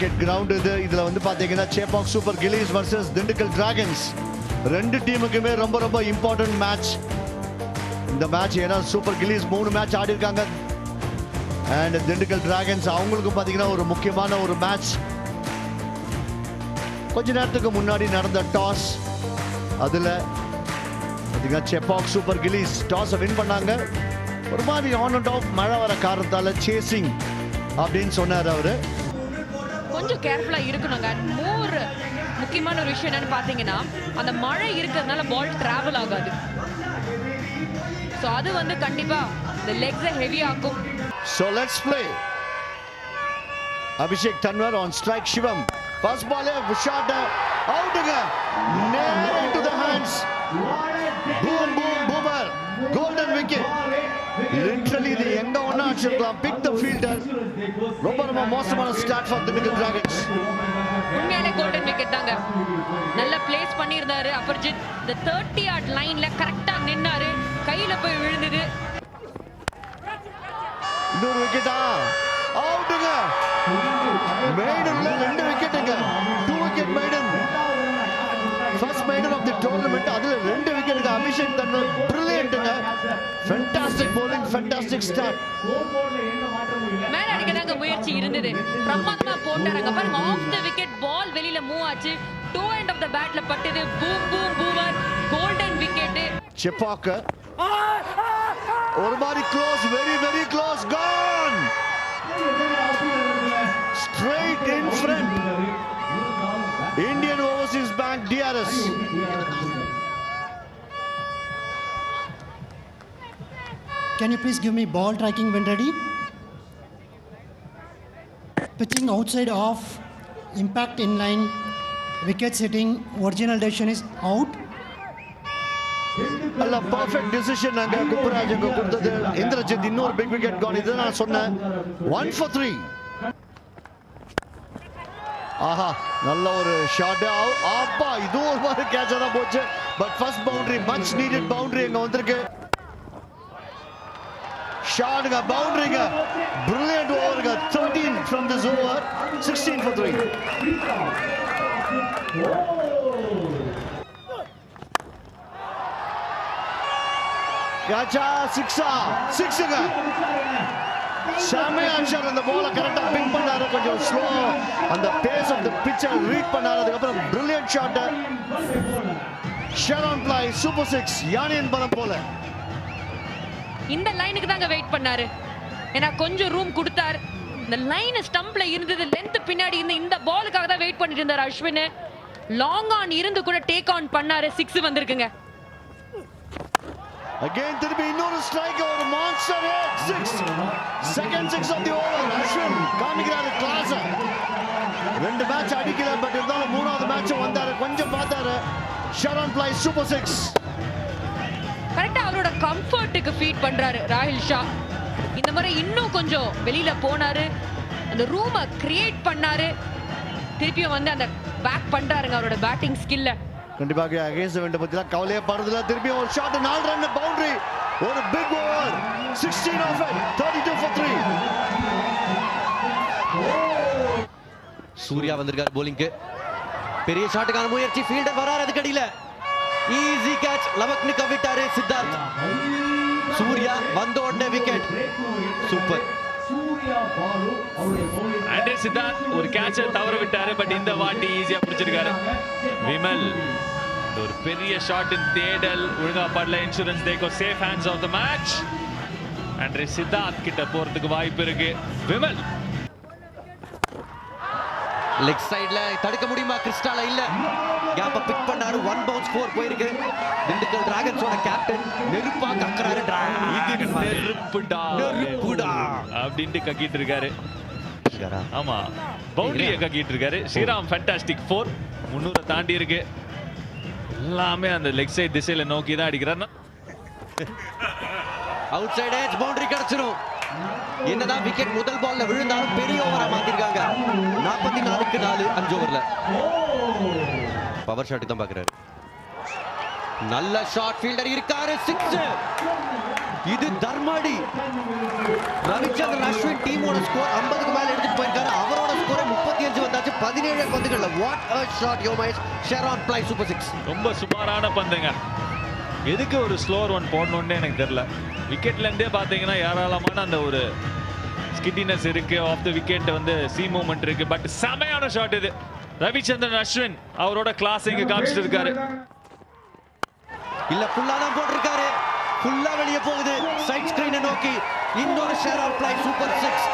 Cricket ground இது. இதுல வந்து பாத்தீங்கன்னா Chepauk Super Gillies versus Dindigul Dragons ரெண்டு டீமுக்குமே ரொம்ப ரொம்ப இம்பார்ட்டன்ட் மேட்ச் இந்த மேட்ச் ஏன்னா சூப்பர் கிலீஸ் மூணு மேட்ச் ஆடி இருக்காங்க அண்ட் திண்டுக்கல் டிராகன்ஸ் அவங்களுக்கும் பாத்தீங்கன்னா ஒரு முக்கியமான ஒரு மேட்ச் கொஞ்ச நேரத்துக்கு முன்னாடி நடந்த டாஸ் அதுல செப்பாக் சூப்பர் கிலீஸ் டாஸை வின் பண்ணாங்க. ஒரு மாதிரி ஆன் அண்ட் ஆஃப் மழை வர காரணத்தால சேசிங் அப்படின்னு சொன்னார் அவர். கொஞ்சம் கேர்ஃபுல்லாக இருக்கணுங்க அண்ட் முக்கியமான ஒரு விஷயம் என்னன்னு பார்த்தீங்கன்னா அந்த மழை இருக்கிறதுனால பால் ட்ராவல் ஆகாது ஸோ அது வந்து கண்டிப்பாக இந்த லெக்ஸை ஹெவி ஆகும் so let's play Abhishek Tanwar on strike Shivam first பாலே ஷாட் அவுட்டுங்க நேர் into the hands boom boom boomer golden wicket literally இது எங்க அடிச்சிருக்கலாம் பிக் த ஃபீல்டர் ரொம்ப ரொம்ப மோசமான ஸ்டார்ட் ஃபார் திண்டுக்கல் டிராகன்ஸ் உண்மையான கோல்டன் விக்கெட் தாங்க. நல்ல பிளேஸ் பண்ணியிருந்தாரு. அபர்ஜித் இந்த தேர்ட்டி ஆட் லைன்ல கரெக்டா நின்னாரு. கையில போய் விழுந்தது. இன்னொரு விக்கெட்டா அவுட்டுங்க மெய்டன்ல ரெண்டு விக்கெட்டுங்க two wicket maiden first maiden of the tournament அதுல ரெண்டு விக்கெட்டுங்க அபிஷேக் தன்வர் பிரில்லியன்ட்டுங்க ஃபென்டாஸ்டிக் bowling ஃபென்டாஸ்டிக் ஸ்டார்ட் மேல அடிக்கதாங்க முயற்சி இருந்தது. பிரமாதமா போட்டாருங்க. பாருங்க ஆஃப் த விக்கெட் பால் வெளியில மூவ் ஆச்சு. டூ எண்ட் ஆஃப் த பேட்ல பட்டது. Boom boom boomer golden wicket செப்பாக்க ஒரு மாதிரி close very very close gone straight in front Indian Overseas Bank DRS Can you please give me ball tracking when ready? Pitching outside off, impact inline, wickets hitting, original direction is out. Decision அங்க குப்பராஜ் அங்க கொடுத்தது இந்திரஜித் இன்னொரு big wicket Khan இது நான் சொன்னேன் one for three ஆஹா நல்ல ஒரு shot ஆப்பா இதுவும் ஒரு மாதிரி கேட்சா தான் போச்சு. But first boundary much needed boundary அங்க வந்திருக்கு. ஷாட்டுங்க பவுண்டரிங்க brilliant ஓவருங்க thirteen from this over sixteen for three கேட்சா சிக்ஸா சிக்ஸுங்க செமையா அடிச்சார் அந்த பால கரெக்டா பிக் பண்ணாரு. கொஞ்சம் ஸ்லோ அந்த பேஸ் ஆஃப் த பிச்சை ரீட் பண்ணாரு. அதுக்கப்புறம் brilliant shot Sharon Ply super six யானியன் பலம் போல. இந்த லைனுக்கு தாங்க வெயிட் பண்ணாரு. ஏன்னா கொஞ்சம் ரூம் கொடுத்தார். இந்த லைன் ஸ்டம்ப்ல இருந்தது லென்த் பின்னாடி இருந்து இந்த பாலுக்காக தான் வெயிட் பண்ணிட்டு இருந்தார் அஸ்வின் லாங் ஆன் இருந்து கூட டேக் ஆன் பண்ணாரு. சிக்ஸ் வந்திருக்குங்க. அகைன் திருப்பி இன்னொரு ஸ்ட்ரைக் ஒரு monster six second six of the over Ashwin காமிக்கிறாரு கிளாஸ் ரெண்டு மேட்ச் அடிக்கல பட் இருந்தாலும் மூணாவது மேட்ச் வந்தாரு. கொஞ்சம் பார்த்தாரு. ஷெரான் பிளை சூப்பர் சிக்ஸ் கரெக்டா அவரோட கம்ஃபர்ட்டுக்கு ஃபீட் பண்றாரு ராஹில் ஷா. இந்த முறை இன்னும் கொஞ்சம் வெளியில போனாரு. அந்த ரூமை கிரியேட் பண்ணாரு. திருப்பியும் வந்து அந்த பேக் பண்றாருங்க அவரோட பேட்டிங் ஸ்கில்ல கண்டிப்பாக அகேன்ஸ்ட் வேண்ட பத்திலாம் கவலையே படுறதுல திருப்பி ஒரு ஷாட் நாலு ரன் பவுண்டரி ஒரு big over sixteen off thirty two for three Surya வந்திருக்காரு போலிங்க்கு பெரிய ஷாட்டுக்கான முயற்சி. ஃபீல்டர் வராரு அதுக்கு அடியில. ஈஸி கேட்ச் லவக்னு கவிட்டாரு சித்தார்த். சூர்யா வந்த உடனே விக்கெட் சூப்பர் ஆண்ட்ரே சித்தார்த் ஒரு கேட்சை தவற விட்டாரு பட் இந்த வாட்டி ஈஸியா பிடிச்சிருக்காரு. விமல். ஒரு பெரிய ஷாட் தேடல். ஒழுங்கா படல insurance தேக்கோ safe hands of the match Andre Siddharth கிட்ட போறதுக்கு வாய்ப்பு இருக்கு. விமல். லெக் சைடுல தடுக்க முடியுமா கிறிஸ்டால? இல்ல. கேப்ப பிக் பண்ணாரு ஒன் பவுன்ஸ் ஃபோர் போயிருக்கு. திண்டுக்கல் டிராகன்ஸோட கேப்டன் நெருப்பா கக்கறாரு. நெருப்புடா. நெருப்புடா. அப்படின்ட்டு கக்கிட்டு இருக்காரு. ஆமா. பவுண்டரியை கக்கிட்டு இருக்காரு. ஸ்ரீராம் ஃபேண்டாஸ்டிக் ஃபோர் முன்னூரை தாண்டி இருக்கு. எல்லாமே அந்த லெக் சைட் திசையில நோக்கி தான் அடிக்கிறார். அவுட் சைடு ஏஜ் பவுண்டரி கிடைச்சிடும் என்னதான் விக்கெட் முதல் பால்ல விழுந்தாலும் பெரிய ஓவரா மாத்திருக்காங்க. நாற்பத்தி நாலுக்கு நாலு அஞ்சு ஓவர்ல பவர் ஷாட் தான் பாக்குறாரு நல்ல ஷார்ட் ஃபீல்டர் இருக்காரு சிக்ஸ் இது தர்மாடி. ரவிச்சந்திரன் அஸ்வின் டீமோட ஸ்கோர் 50க்கு மேல எடுத்துட்டு போயிருக்காரு. அவர் பதினேழு பந்துகள்ல. What a shot yo Mahesh Sharon ply super six ரொம்ப சுமாரான பந்துங்க. எதுக்கு ஒரு ஸ்லோர் ஒன் போடணும்னு எனக்கு தெரியல. விக்கெட்ல இருந்தே பாத்தீங்கன்னா ஏராளமான அந்த ஒரு ஸ்கிட்டினஸ் இருக்கு. ஆஃப் த விக்கெட் வந்து சி மூவ்மெண்ட் இருக்கு. பட் செமையான ஷாட் இது. ரவிச்சந்திரன் அஸ்வின் அவரோட கிளாஸ் இங்க காமிச்சிட்டு இருக்காரு இல்ல ஃபுல்லா தான் போட்டிருக்காரு. ஃபுல்லா வெளியே போகுது. சைட் ஸ்கிரீனை நோக்கி. இன்னொரு ஷெரான் பிளை சூப்பர் சிக்ஸ்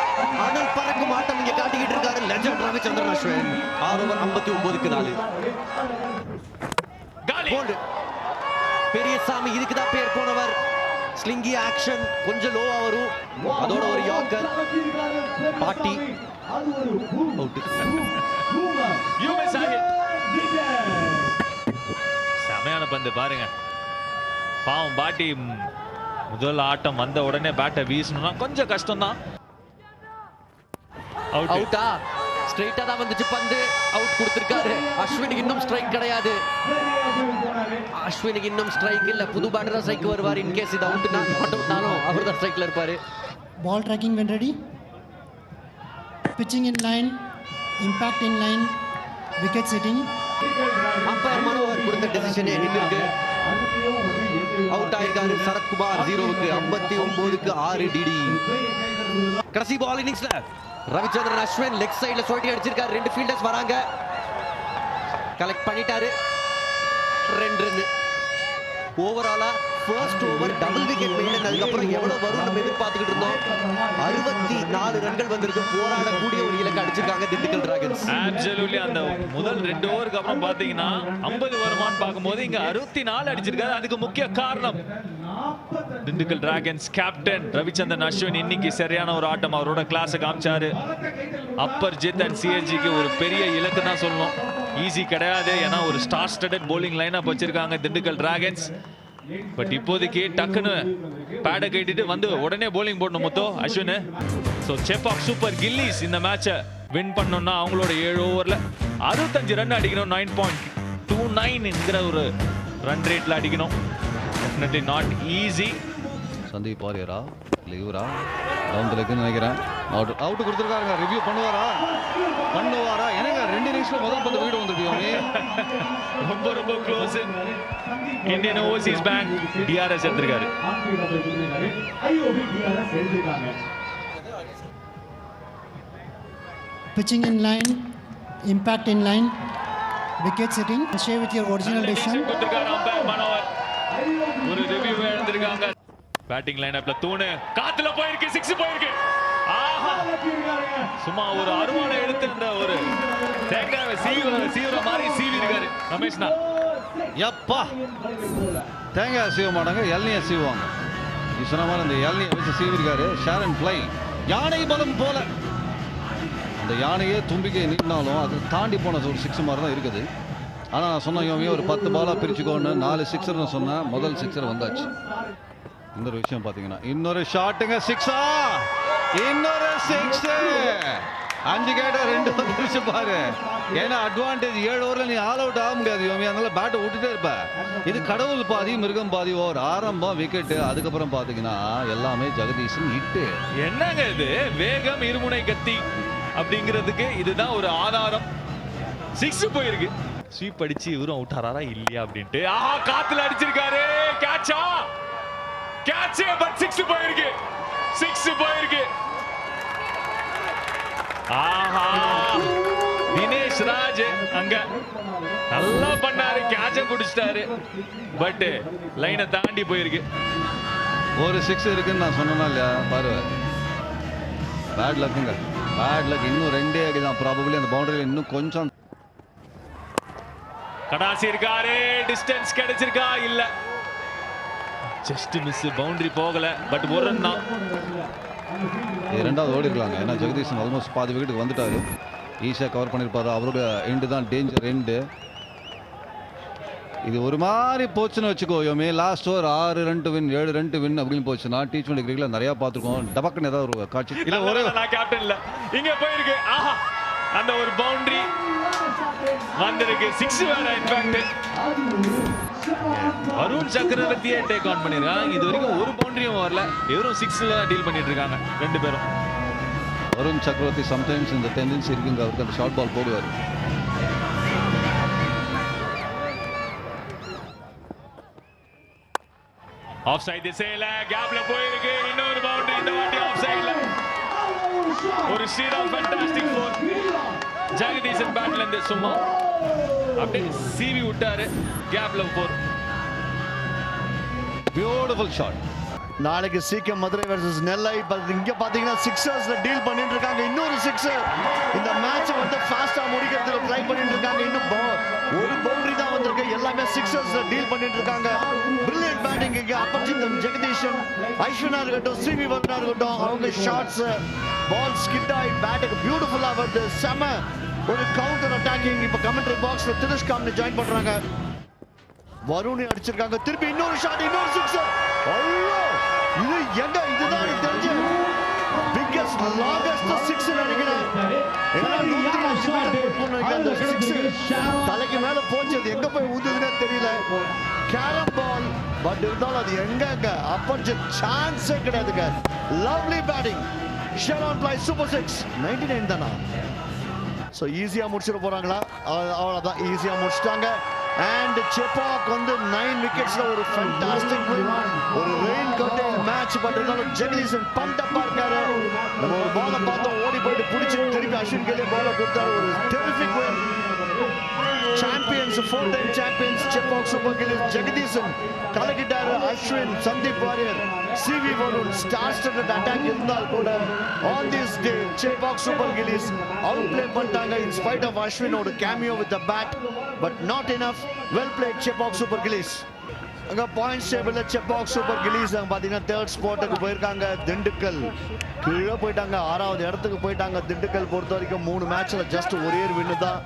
அனல் பறக்கும் ஆட்டம் இங்க காட்டிக்கிட்டு இருக்காரு லெஜண்ட் ரவிச்சந்திரன் அஸ்வின். ஆறு ஓவர் ஐம்பத்தி ஒன்பதுக்கு நாலு. பெரியசாமி இதுக்கு தான் பேர் போனவர். ஸ்லிங்கி ஆக்ஷன் கொஞ்சம் லோவா வரும். அதோட ஒரு யாக்கர் பாட்டி. செமையான பந்து பாருங்க. பாவம் பாட்டி முதல் ஆட்டம் வந்த உடனே பேட்டை வீசணும்னா கொஞ்சம் கஷ்டம் தான் அவுட் அவுட்டா ஸ்ட்ரைட்டா தான் வந்துச்சு பந்து. அவுட் கொடுத்திருக்காரு. அஸ்வினுக்கு இன்னும் ஸ்ட்ரைக் கிடையாது. அஸ்வினுக்கு இன்னும் ஸ்ட்ரைக் இல்ல. புது பேட்டர் தான் ஸ்ட்ரைக் வருவார் இன்கேஸ் இது அவுட் நாட் அவுட்னாலும் அவர் தான் ஸ்ட்ரைக்ல இருப்பாரு. Ball tracking when ready. Pitching in line, impact in line, wicket setting. Umpire Manohar கொடுத்த டெசிஷனே நின்று அவுட் ஆயிருக்காரு சரத்குமார். ஜீரோவுக்கு ஐம்பத்தி ஒன்பதுக்கு ஆறு டிடி கடைசி பால் இன்னிங்ஸ்ல ரவிச்சந்திரன் அஸ்வின் லெக் சைடுல சொட்டி அடிச்சிருக்காரு. ரெண்டு ஃபீல்டர்ஸ் வராங்க. கலெக்ட் பண்ணிட்டாரு. ரெண்டு ரன் ஓவராலா first over double wicket main அதுக்கப்புறம் எவ்வளவு வரும் நம்ம எதிர்பார்த்துக்கிட்டு இருந்தோம். அறுபத்தி நாலு ரன்கள் வந்திருக்கு போராடக்கூடிய ஒரு இலக்கு அடிச்சிருக்காங்க திண்டுக்கல் டிராகன்ஸ் Absolutely. அந்த முதல் ரெண்டு ஓவருக்கு அப்புறம் பாத்தீங்கன்னா 50 வருமான்னு பார்க்கும்போது இங்க அறுபத்தி நாலு அடிச்சிருக்காரு. அதுக்கு முக்கிய காரணம் திண்டுக்கல் டிராகன்ஸ் கேப்டன் ரவிச்சந்திரன் அஸ்வின் இன்னைக்கு சரியான ஒரு ஆட்டம். அவரோட கிளாஸ் காமிச்சாரு. அப்பர் ஜித் அண்ட் சிஎஸ்ஜிக்கு ஒரு பெரிய இலக்கு தான் சொல்லணும். ஈஸி கிடையாது. ஏன்னா ஒரு ஸ்டார் ஸ்டடட் போலிங் லைனாக வச்சிருக்காங்க திண்டுக்கல் டிராகன்ஸ் பட் இப்போதைக்கு டக்குன்னு பேடை கட்டிட்டு வந்து உடனே போலிங் போடணும் மொத்தம் Ashwin. So Chepauk Super Gillies இந்த மேட்சை வின் பண்ணணும்னா அவங்களோட ஏழு ஓவரில் அறுபத்தஞ்சு ரன் அடிக்கணும் நைன் பாயிண்ட் டூ நைன்ங்கிற ஒரு ரன் ரேட்டில் அடிக்கணும். டெஃபினெட்லி நாட் ஈஸி சந்தீப் பாரியரா இல்லை இவரா? டவுன் நினைக்கிறேன். Out out கொடுத்துருக்காருங்க. ரிவ்யூ பண்ணுவாரா? பண்ணுவாரா? என்னங்க ரெண்டு நிமிஷம் முதல் பந்து வீடு வந்துருக்கு ரொம்ப ரொம்ப close Indian Overseas Bank DRS எடுத்திருக்காரு. Pitching in line, impact in line, wicket setting. Stay with your original decision. ஒரு ரிவ்யூ எடுத்திருக்காங்க. பேட்டிங் லைனப்ல தூணு. காத்துல போயிருக்கு சிக்ஸ் போயிருக்கு. ஆஹா. சும்மா ஒரு அருவாளை எடுத்து அந்த ஒரு தேங்காவை சீவ சீவிர மாதிரி சீவி இருக்காரு ரமேஷ்னா எப்பா தேங்காய் சீவ மாட்டாங்க இளநியை சீவுவாங்க. நீ சொன்ன மாதிரி அந்த இளநியை வச்சு சீவிருக்காரு அண்ட் ஃப்ளை யானை பலம் போல. அந்த யானையே தும்பிக்கை நின்னாலும் அது தாண்டி போன ஒரு சிக்ஸ் மாதிரி தான் இருக்குது. ஆனால் நான் சொன்ன இவன் ஒரு பத்து பாலாக பிரிச்சுக்கோன்னு நாலு சிக்ஸர்னு சொன்னேன் முதல் சிக்ஸர் வந்தாச்சு. இன்னொரு விஷயம் பார்த்தீங்கன்னா இன்னொரு ஷாட்டுங்க சிக்ஸா இன்னொரு சிக்ஸ் அஞ்சு கேட்ட ரெண்டு வந்துருச்சு பாரு. ஏன்னா அட்வான்டேஜ் ஏழு ஓவரில் நீ ஆல் அவுட் ஆக முடியாது யோமி. அதனால பேட்டை விட்டுட்டே இருப்ப. இது கடவுள் பாதி மிருகம் பாதி ஓவர் ஆரம்பம் விக்கெட்டு அதுக்கப்புறம் பார்த்தீங்கன்னா எல்லாமே ஜெகதீஷன் ஹிட்டு என்னங்க இது? வேகம் இருமுனை கத்தி அப்படிங்கிறதுக்கு இதுதான் ஒரு ஆதாரம். சிக்ஸ் போயிருக்கு. ஸ்வீப் அடிச்சு இவரும் அவுட் ஆறாரா இல்லையா அப்படின்ட்டு. ஆஹா காத்துல அடிச்சிருக்காரு. கேட்சா கேட்ச் பட் சிக்ஸ் போயிருக்கு சிக்ஸ் போயிருக்கு ஆஹா தினேஷ் ராஜ் அங்க. நல்லா பண்ணாரு கேட்ச பிடிச்சிட்டாரு. பட் லைனை தாண்டி போயிருக்கு. ஒரு சிக்ஸ் இருக்குன்னு நான் சொன்னேன்னா இல்லையா? பாரு. பேட் லக்குங்க பேட் லக் இன்னும் ரெண்டே அடி தான். ப்ராபபிளி அந்த பவுண்டரியில் இன்னும் கொஞ்சம் கடாசி இருக்காரு. டிஸ்டன்ஸ் கிடைச்சிருக்கா? இல்ல. ஜஸ்ட் மிஸ் பவுண்டரி போகல பட் ஒரு ரன் தான். இது ரெண்டாவது ஓடி இருக்கலாங்க ஏன்னா ஜெகதீஷன் ஆல்மோஸ்ட் பாதி விக்கெட்டுக்கு வந்துட்டாரு. ஈஸியாக கவர் பண்ணியிருப்பாரு. அவரோட எண்டு தான் டேஞ்சர் எண்டு இது ஒரு மாதிரி போச்சுன்னு வச்சுக்கோ யோமே லாஸ்ட் ஓவர் ஆறு ரன் வின் ஏழு ரன் வின் அப்படின்னு போச்சுன்னா டீ டுவெண்ட்டி கிரிக்கெட்ல நிறைய பார்த்துருக்கோம். டபக்குன்னு ஏதாவது ஒரு காட்சி. இல்ல ஒரே கேப்டன் இல்ல. இங்க போயிருக்கு. ஆஹா அந்த ஒரு பவுண்டரி வந்திருக்கு. சிக்ஸ் வேற இன்ஃபேக்ட் வருண் சக்கரவர்த்தியே டேக் ஆன் பண்ணிருக்காங்க இது வரைக்கும் ஒரு பவுண்டரியும் வரல. வெறும் சிக்ஸ்ல டீல் பண்ணிட்டு இருக்காங்க ரெண்டு பேரும். வருண் சக்கரவர்த்தி சம்டைம்ஸ் இந்த டெண்டன்சி இருக்குங்க. அவருக்கு அந்த ஷார்ட் பால் போடுவார். ஆஃப் சைட் திசையில கேப்ல போயிருக்கு. இன்னொரு பவுண்டரி இந்த வாட்டி ஆஃப் சைடுல ஒரு ஸ்ரீராம் ஃபேண்டாஸ்டிக் ஃபோர் ஜெகதீசன் பேட்ல இருந்து சும்மா. அப்படியே சீவி விட்டாரு. கேப்ல போர் பியூட்டிஃபுல் ஷாட் நாளைக்கு சீக்கிரம் மதுரை வர்சஸ் நெல்லை. இங்க பாத்தீங்கன்னா சிக்ஸர்ஸ்ல டீல் பண்ணிட்டு இருக்காங்க இன்னொரு சிக்ஸர் இந்த மேட்ச் வந்து ஃபாஸ்டா முடிக்கிறதுக்கு ட்ரை பண்ணிட்டு இருக்காங்க இன்னும் ஒரு பவுண்டரி தான் வந்திருக்கு. எல்லாமே சிக்ஸர்ஸ்ல டீல் பண்ணிட்டு இருக்காங்க பிரில்லியன்ட் பேட்டிங் இங்க. அப்பச்சிந்தம் ஜெகதீஷன் ஐஸ்வனா இருக்கட்டும் சிவி வர்ணா இருக்கட்டும். அவங்க ஷாட்ஸ் பால் ஸ்கிட் ஆகி பேட்டுக்கு பியூட்டிஃபுல்லா வருது செம ஒரு கவுண்டர் அட்டாக்கிங் இப்ப கமெண்ட்ரி பாக்ஸ்ல திரிஷ் காம்னு ஜாயின் பண்றாங்க. வருண் அடிச்சிருக்காங்க. திருப்பி இன்னொரு ஷாட் இன்னொரு சிக்ஸர் ஐயோ இது எங்க? இதுதான் எனக்கு தெரிஞ்சு. பிக்கஸ்ட் லாங்கஸ்ட் சிக்ஸ் நினைக்கிறேன். ஏன்னா நூத்தி அஞ்சு அந்த சிக்ஸ் தலைக்கு மேல போச்சு. அது எங்க போய் ஊதுதுன்னே தெரியல. கேரம் பால் பட் இருந்தாலும் அது எங்க எங்க? அப்பர்ஜ் சான்ஸே கிடையாதுங்க. Lovely batting Sharon ply super six ninety nine தானா? ஸோ ஈஸியாக முடிச்சிட போகிறாங்களா அவ்வளோதான் ஈஸியாக முடிச்சிட்டாங்க. அண்ட் செப்பாக் வந்து நைன் விக்கெட்ஸ்ல ஒரு ஃபண்டாஸ்டிக் ஒரு ரெயின் கவுண்டிங் மேட்ச் பட் இருந்தாலும் ஜெகதீசன் பண்டப்பா இருக்காரு நம்ம ஒரு பாலை பார்த்தோம் ஓடி போயிட்டு பிடிச்சி திருப்பி அஸ்வின் கேலே பாலை கொடுத்தாரு ஒரு terrific win champions four time champions Chepauk super Gillies Jagadeesan கலக்கிட்டாரு Ashwin Sandeep Warrier CV Varun star studded attack இருந்தால் கூட on this day Chepauk super Gillies outplayed பண்ணிட்டாங்க in spite of அஸ்வினோட cameo with the bat but not enough well played Chepauk super Gillies அங்க points டேபிள்ல Chepauk super கிலீஸ் பாத்தீங்கன்னா third ஸ்பாட்டுக்கு போயிருக்காங்க திண்டுக்கல். கீழே போயிட்டாங்க ஆறாவது இடத்துக்கு போயிட்டாங்க திண்டுக்கல் பொறுத்த வரைக்கும் மூணு மேட்ச்ல ஜஸ்ட் ஒரே வின்னு தான்